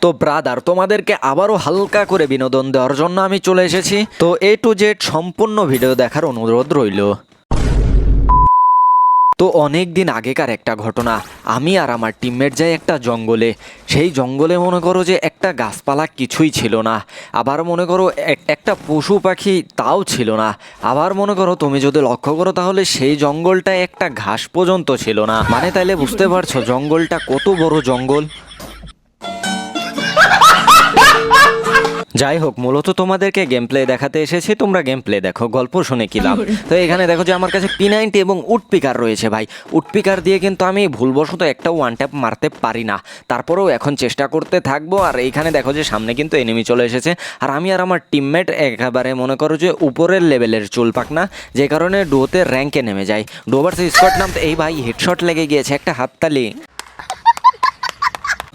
তো ব্রাদার তোমাদেরকে আবারও হালকা করে বিনোদন দেওয়ার জন্য আমি চলে এসেছি। তো এ টু জেড সম্পূর্ণ ভিডিও দেখার অনুরোধ রইল। তো অনেক দিন আগেকার একটা ঘটনা, আমি আর আমার টিমমেট যাই একটা জঙ্গলে। সেই জঙ্গলে মনে করো যে একটা গাছপালা কিছুই ছিল না। আবার মনে করো এক- একটা পশু পাখি তাও ছিল না। আবার মনে করো তুমি যদি লক্ষ্য করো তাহলে সেই জঙ্গলটা একটা ঘাস পর্যন্ত ছিল না। মানে তাইলে বুঝতে পারছ জঙ্গলটা কত বড় জঙ্গল। যাই হোক মূলত তোমাদেরকে গেম প্লে দেখাতে এসেছি তোমরা গেম প্লে দেখো গল্প শুনে কি লাভ? তো এখানে দেখো যে আমার কাছে পি নাইনটি এবং উডপিকার রয়েছে ভাই। উডপিকার দিয়ে কিন্তু আমি ভুলবশত একটা ওয়ান ট্যাপ মারতে পারি না। তারপরেও এখন চেষ্টা করতে থাকব আর এইখানে দেখো যে সামনে কিন্তু এনিমি চলে এসেছে। আর আমি আর আমার টিমমেট একেবারে মনে করো যে উপরের লেভেলের চুল পাক না যে কারণে ডোতে র্যাঙ্কে নেমে যায় ডোভার্স স্কট নাম তো এই ভাই হেডশট লেগে গিয়েছে একটা হাততালি।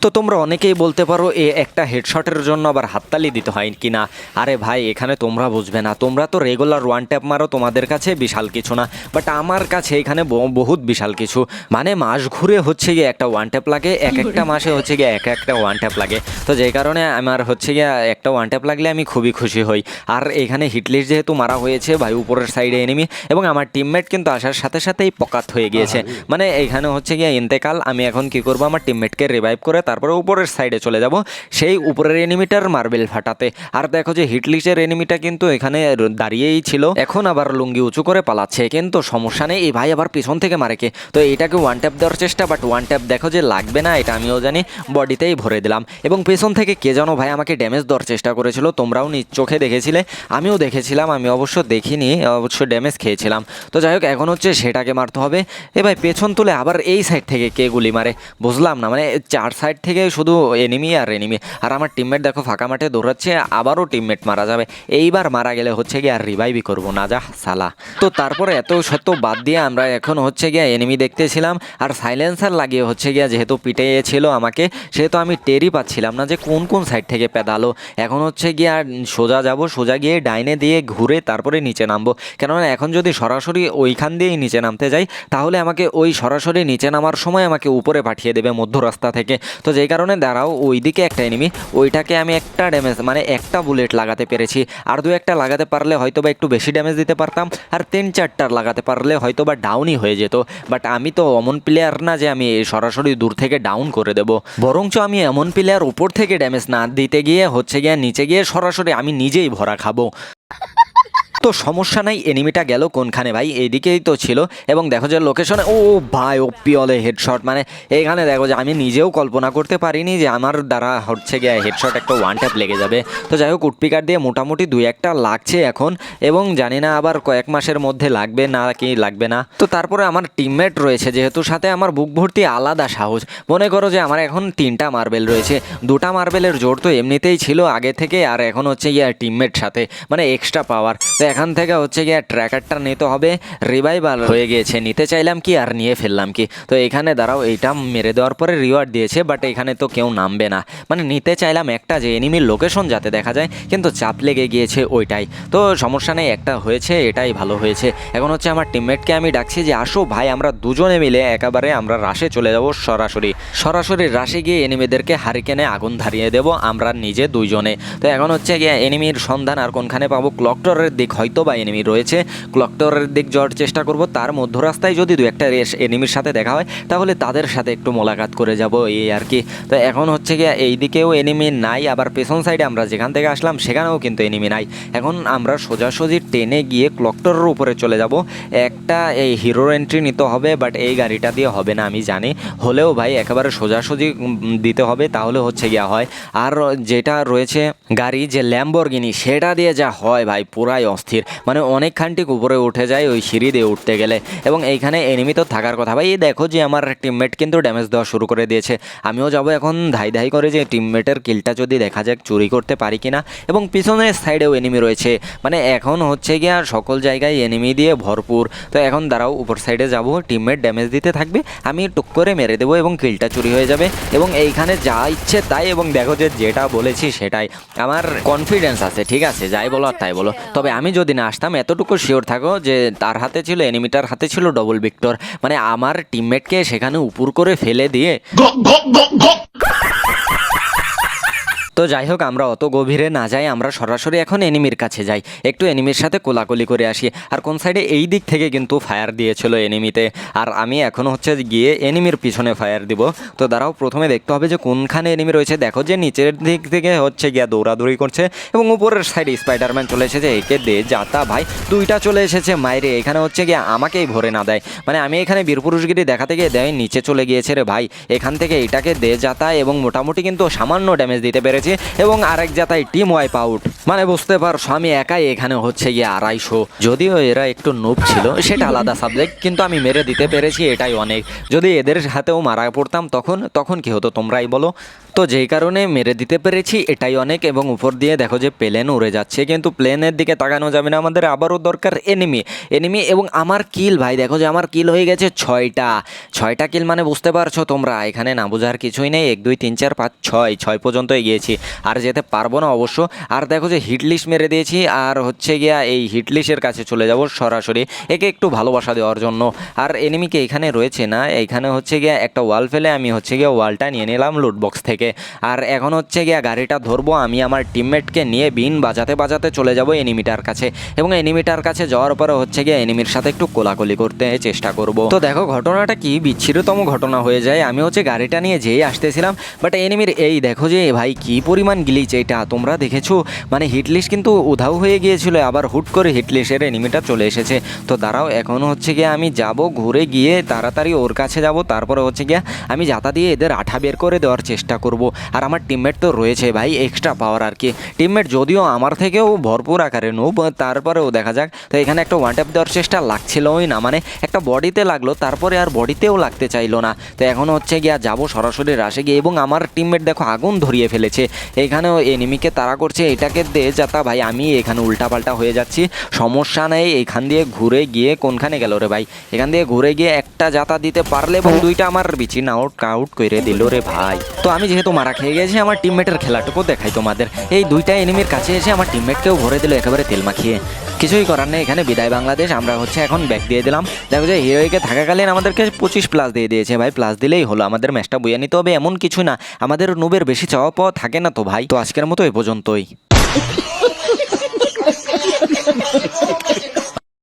তো তোমরা অনেকেই বলতে পারো এ একটা হেডশটের জন্য আবার হাততালি দিতে হয় কি না আরে ভাই এখানে তোমরা বুঝবে না। তোমরা তো রেগুলার ওয়ান ট্যাপ মারো তোমাদের কাছে বিশাল কিছু না। বাট আমার কাছে এখানে বহুত বিশাল কিছু। মানে মাস ঘুরে হচ্ছে গিয়ে একটা ওয়ান ট্যাপ লাগে এক একটা মাসে হচ্ছে গিয়ে এক একটা ওয়ান ট্যাপ লাগে। তো যে কারণে আমার হচ্ছে গিয়ে একটা ওয়ান ট্যাপ লাগলে আমি খুবই খুশি হই। আর এখানে হিটলিস্ট যেহেতু মারা হয়েছে ভাই উপরের সাইডে এনিমি এবং আমার টিমমেট কিন্তু আসার সাথে সাথেই পকাত হয়ে গিয়েছে। মানে এখানে হচ্ছে গিয়ে ইন্তেকাল আমি এখন কি করব? আমার টিমমেটকে রিভাইভ করে তারপরে উপরের সাইডে চলে যাব। সেই উপরের এনিমিটার মার্বেল ফাটাতে। আর দেখো যে হিটলিস্টের এনিমিটা কিন্তু এখানে দাঁড়িয়েই ছিল। এখন আবার লুঙ্গি উঁচু করে পালাচ্ছে। কিন্তু সমস্যা নেই, এই ভাই আবার পিছন থেকে মারে কে? তো এটাকে ওয়ান ট্যাপ দেওয়ার চেষ্টা বাট ওয়ান ট্যাপ দেখো যে লাগবে না, এটা আমিও জানি বডিতেই ভরে দিলাম। এবং পেছন থেকে কে যেন ভাই আমাকে ড্যামেজ দেওয়ার চেষ্টা করেছিল, তোমরাও নিজ চোখে দেখেছিলে, আমিও দেখেছিলাম, আমি অবশ্য দেখিনি, অবশ্য ড্যামেজ খেয়েছিলাম। তো যাই হোক, এখন হচ্ছে সেটাকে মারতে হবে। এ ভাই, পেছন তুলে আবার এই সাইড থেকে কে গুলি মারে? বুঝলাম না মানে চার সাইড থেকে শুধু এনিমি আর এনিমি আর আমার টিমমেট দেখো ফাঁকা মাঠে দৌড়াচ্ছে, আবারও টিমমেট মারা যাবে। এইবার মারা গেলে হচ্ছে গিয়ে আর রিভাইভই করব না, যা সালা। তো তারপরে এত সত্য বাদ দিয়ে আমরা এখন হচ্ছে গিয়ে এনিমি দেখতেছিলাম, আর সাইলেন্সার লাগিয়ে হচ্ছে গিয়ে যেহেতু পিটে ছিল আমাকে, সেহেতু আমি টেরই পাচ্ছিলাম না যে কোন কোন সাইড থেকে পেদালো। এখন হচ্ছে গিয়ে আর সোজা যাব, সোজা গিয়ে ডাইনে দিয়ে ঘুরে তারপরে নিচে নামবো। কেননা এখন যদি সরাসরি ওইখান দিয়েই নিচে নামতে যাই, তাহলে আমাকে ওই সরাসরি নিচে নামার সময় আমাকে উপরে পাঠিয়ে দেবে মধ্য রাস্তা থেকে। তো যেই কারণে, দাঁড়াও, ওইদিকে একটা এনিমি ওইটাকে আমি একটা ড্যামেজ মানে একটা বুলেট লাগাতে পেরেছি। আর দু একটা লাগাতে পারলে হয়তো বা একটু বেশি ড্যামেজ দিতে পারতাম, আর তিন চারটার লাগাতে পারলে হয়তো বা ডাউনই হয়ে যেত। বাট আমি তো অমন প্লেয়ার না যে আমি সরাসরি দূর থেকে ডাউন করে দেব। বরঞ্চ আমি এমন প্লেয়ার উপর থেকে ড্যামেজ না দিতে গিয়ে, হচ্ছে গিয়ে নিচে গিয়ে সরাসরি আমি নিজেই ভরা খাব। তো সমস্যা নাই এনিমিটা গেল কোনখানে ভাই? এইদিকেই তো ছিল। এবং দেখো যে লোকেশনে ও ভাই, ও পিওলে হেডশট মানে এখানে দেখো যে আমি নিজেও কল্পনা করতে পারিনি যে আমার দ্বারা হচ্ছে গিয়ে হেডশট একটা ওয়ান ট্যাপ লেগে যাবে। তো যাই হোক, উটপিকার দিয়ে মোটামুটি দুই একটা লাগছে এখন। এবং জানি না আবার কয়েক মাসের মধ্যে লাগবে না কি লাগবে না। তো তারপরে আমার টিমমেট রয়েছে, যেহেতু সাথে আমার বুক ভর্তি আলাদা সাহস। মনে করো যে আমার এখন তিনটা মার্বেল রয়েছে। দুটা মার্বেলের জোর তো এমনিতেই ছিল আগে থেকে, আর এখন হচ্ছে গিয়ে টিমমেট সাথে মানে এক্সট্রা পাওয়ার তো এখান থেকে হচ্ছে গিয়ে ট্র্যাকারটা নিতে হবে রিভাইভাল হয়ে গিয়েছে, নিতে চাইলাম কি আর নিয়ে ফেললাম কি? তো এখানে দাঁড়াও, এইটা মেরে দেওয়ার পরে রিওয়ার্ড দিয়েছে বাট এখানে তো কেউ নামবে না। মানে নিতে চাইলাম একটা যে এনিমির লোকেশন যাতে দেখা যায়, কিন্তু চাপ লেগে গিয়েছে ওইটাই। তো সমস্যা নেই, একটা হয়েছে, এটাই ভালো হয়েছে। এখন হচ্ছে আমার টিমমেটকে আমি ডাকছি যে, আসো ভাই, আমরা দুজনে মিলে একেবারে আমরা রাশে চলে যাব সরাসরি। সরাসরি রাশে গিয়ে এনিমিদেরকে হারিকেনে আগুন ধরিয়ে দেব, আমরা নিজে দুইজনে। তো এখন হচ্ছে গিয়ে এনিমির সন্ধান আর কোনখানে পাবো? ক্লকটরের দিক হয়তো বা এনিমি রয়েছে। ক্লকটরের দিক যাওয়ার চেষ্টা করব। তার মধ্য রাস্তায় যদি দু একটা রেস এনিমির সাথে দেখা হয়, তাহলে তাদের সাথে একটু মোলাকাত করে যাব এই আর কি। তো এখন হচ্ছে গিয়ে এই দিকেও এনিমি নাই, আবার পেছন সাইডে আমরা যেখান থেকে আসলাম, সেখানেও কিন্তু এনিমি নাই। এখন আমরা সোজাসুজি টেনে গিয়ে ক্লকটরের উপরে চলে যাব। একটা এই হিরোর এন্ট্রি নিতে হবে বাট এই গাড়িটা দিয়ে হবে না, আমি জানি। হলেও ভাই, একেবারে সোজাসুজি দিতে হবে, তাহলে হচ্ছে গিয়া হয়। আর যেটা রয়েছে গাড়ি, যে ল্যাম্বরগিনি সেটা দিয়ে যা হয় ভাই, পুরাই অস্থির। মানে অনেকখানটিক উপরে উঠে যায় ওই সিঁড়ি দিয়ে উঠতে গেলে। এবং এইখানে এনিমি তো থাকার কথা। ভাই দেখো যে আমার টিমমেট কিন্তু ড্যামেজ দেওয়া শুরু করে দিয়েছে। আমিও যাব এখন ধাই ধাই করে যে টিমমেটের কিলটা যদি দেখা যাক চুরি করতে পারি কিনা। এবং পিছনের সাইডেও এনিমি রয়েছে। মানে এখন হচ্ছে গিয়া সকল জায়গায় এনিমি দিয়ে ভরপুর। তো এখন দাঁড়াও, উপর সাইডে যাব। টিমমেট ড্যামেজ দিতে থাকবে। আমি টুক করে মেরে দেবো এবং কিলটা চুরি হয়ে যাবে। এবং এইখানে যা ইচ্ছে তাই এবং দেখো যে যেটা বলেছি সেটাই। আমার কনফিডেন্স আছে, ঠিক আছে? যাই বলো আর তাই বলো। তবে আমি যদি না আসতাম, এতটুকু শিওর থাকো যে তার হাতে ছিল এনিমিটার হাতে ছিল ডবল ভিক্টর মানে আমার টিমমেটকে সেখানে উপর করে ফেলে দিয়ে তো যাই হোক আমরা অত গভীরে না যাই, আমরা সরাসরি এখন এনিমির কাছে যাই। একটু এনিমির সাথে কোলাকুলি করে আসি। আর কোন সাইডে? এই দিক থেকে কিন্তু ফায়ার দিয়েছিল এনিমিতে। আর আমি এখন হচ্ছে গিয়ে এনিমির পিছনে ফায়ার দিব। তো দাঁড়াও, প্রথমে দেখতে হবে যে কোনখানে এনিমি রয়েছে। দেখো যে নিচের দিক থেকে হচ্ছে গিয়া দৌড়াদৌড়ি করছে এবং উপরের সাইডে স্পাইডারম্যান চলে এসেছে। একে দে যাতা ভাই, দুইটা চলে এসেছে। মাইরে, এখানে হচ্ছে গিয়ে আমাকেই ভরে না দেয়। মানে আমি এখানে বীরপুরুষগিরি দেখাতে গিয়ে দেয়, নিচে চলে গিয়েছে রে ভাই। এখান থেকে এটাকে দে যাতা এবং মোটামুটি কিন্তু সামান্য ড্যামেজ দিতে পেরেছি। এবং আরেক জাতায় টিম ওয়াইপ আউট। মানে বুঝতে পারছ আমি একাই এখানে হচ্ছে গিয়ে আড়াইশো। যদিও এরা একটু নুপ ছিল, সেটা আলাদা সাবজেক্ট কিন্তু আমি মেরে দিতে পেরেছি, এটাই অনেক। যদি এদের হাতেও মারা পড়তাম তখন তখন কি হতো তোমরাই বলো? তো যেই কারণে মেরে দিতে পেরেছি, এটাই অনেক এবং উপর দিয়ে দেখো যে প্লেন উড়ে যাচ্ছে, কিন্তু প্লেনের দিকে তাকানো যাবে না, আমাদের আবারও দরকার এনিমি এনিমি এবং আমার কিল ভাই, দেখো যে আমার কিল হয়ে গেছে ছয়টা। ছয়টা কিল মানে বুঝতে পারছ তোমরা, এখানে না বোঝার কিছুই নেই, এক, দুই, তিন, চার, পাঁচ, ছয় ছয় পর্যন্ত এগিয়েছি। আর যেতে পারব না অবশ্য। আর দেখো যে হিটলিশ মেরে দিয়েছি, আর হচ্ছে গিয়া এই হিটলিশের কাছে চলে যাব সরাসরি। একে একটু ভালোবাসা দেওয়ার জন্য। আর এনিমিকে এখানে রয়েছে না এইখানে হচ্ছে গিয়া একটা ওয়াল ফেলে আমি হচ্ছে গিয়া ওয়ালটা নিয়ে নিলাম লুট বক্স থেকে। আর এখন হচ্ছে গিয়া গাড়িটা ধরবো, আমি আমার টিমমেটকে নিয়ে বিন বাজাতে বাজাতে চলে যাব এনিমিটার কাছে। এবং এনিমিটার কাছে যাওয়ার পরে হচ্ছে গিয়ে এনিমির সাথে একটু কোলাকুলি করতে চেষ্টা করব। তো দেখো ঘটনাটা কি? বিচ্ছিরতম ঘটনা হয়ে যায়। আমি হচ্ছে গাড়িটা নিয়ে যেই আসতেছিলাম বাট এনিমির এই দেখো যে ভাই কি পরিমাণ গিলিচ এটা তোমরা দেখেছ? মানে হিটলিস্ট কিন্তু উধাও হয়ে গিয়েছিল, আবার হুট করে হিটলিস্টের এনিমিটা চলে এসেছে। তো দাঁড়াও, এখন হচ্ছে গিয়ে আমি যাব, ঘুরে গিয়ে তাড়াতাড়ি ওর কাছে যাব, তারপরে হচ্ছে গিয়ে আমি যাতা দিয়ে এদের আঠা বের করে দেওয়ার চেষ্টা করব। আর আমার টিমমেট তো রয়েছে ভাই এক্সট্রা পাওয়ার আর কি। টিমমেট যদিও আমার থেকেও ভরপুর আকারে নুব তারপরেও দেখা যাক। তো এখানে একটা ওয়ান ট্যাপ দেওয়ার চেষ্টা লাগছিলই না মানে একটা বডিতে লাগল, তারপরে আর বডিতেও লাগতে চাইলো না। তো এখন হচ্ছে গিয়া যাব সরাসরি রাশে গিয়ে, এবং আমার টিমমেট দেখো আগুন ধরিয়ে ফেলেছে। এখানেও এনিমিকে তাড়া করছে এটাকে দে যাতা ভাই আমি এখানে উল্টাপাল্টা হয়ে যাচ্ছি। সমস্যা নেই এখান দিয়ে ঘুরে গিয়ে কোনখানে গেল রে ভাই? এখান দিয়ে ঘুরে গিয়ে একটা যাতা দিতে পারলে এবং দুইটা আমার বিচিন আউট আউট করে দিল রে ভাই। তো আমি যেহেতু মারা খেয়ে গেছি আমার টিমমেটের খেলাটুকু দেখাই তোমাদের। এই দুইটা এনিমির কাছে এসে আমার টিমমেটকেও ভরে দিল একেবারে তেল মাখিয়ে। কিছুই করার নেই। এখানে বিদায় বাংলাদেশ, আমরা হচ্ছে এখন ব্যাক দিয়ে দিলাম। দেখো যে হিরোইকে থাকাকালীন আমাদেরকে পঁচিশ প্লাস দিয়ে দিয়েছে ভাই। প্লাস দিলেই হলো, আমাদের ম্যাচটা বইয়ে নিতে হবে, এমন কিছু না। আমাদের নুবের বেশি চাওয়া পাওয়া থাকে না তো ভাই। তো আজকের মতো এ পর্যন্তই।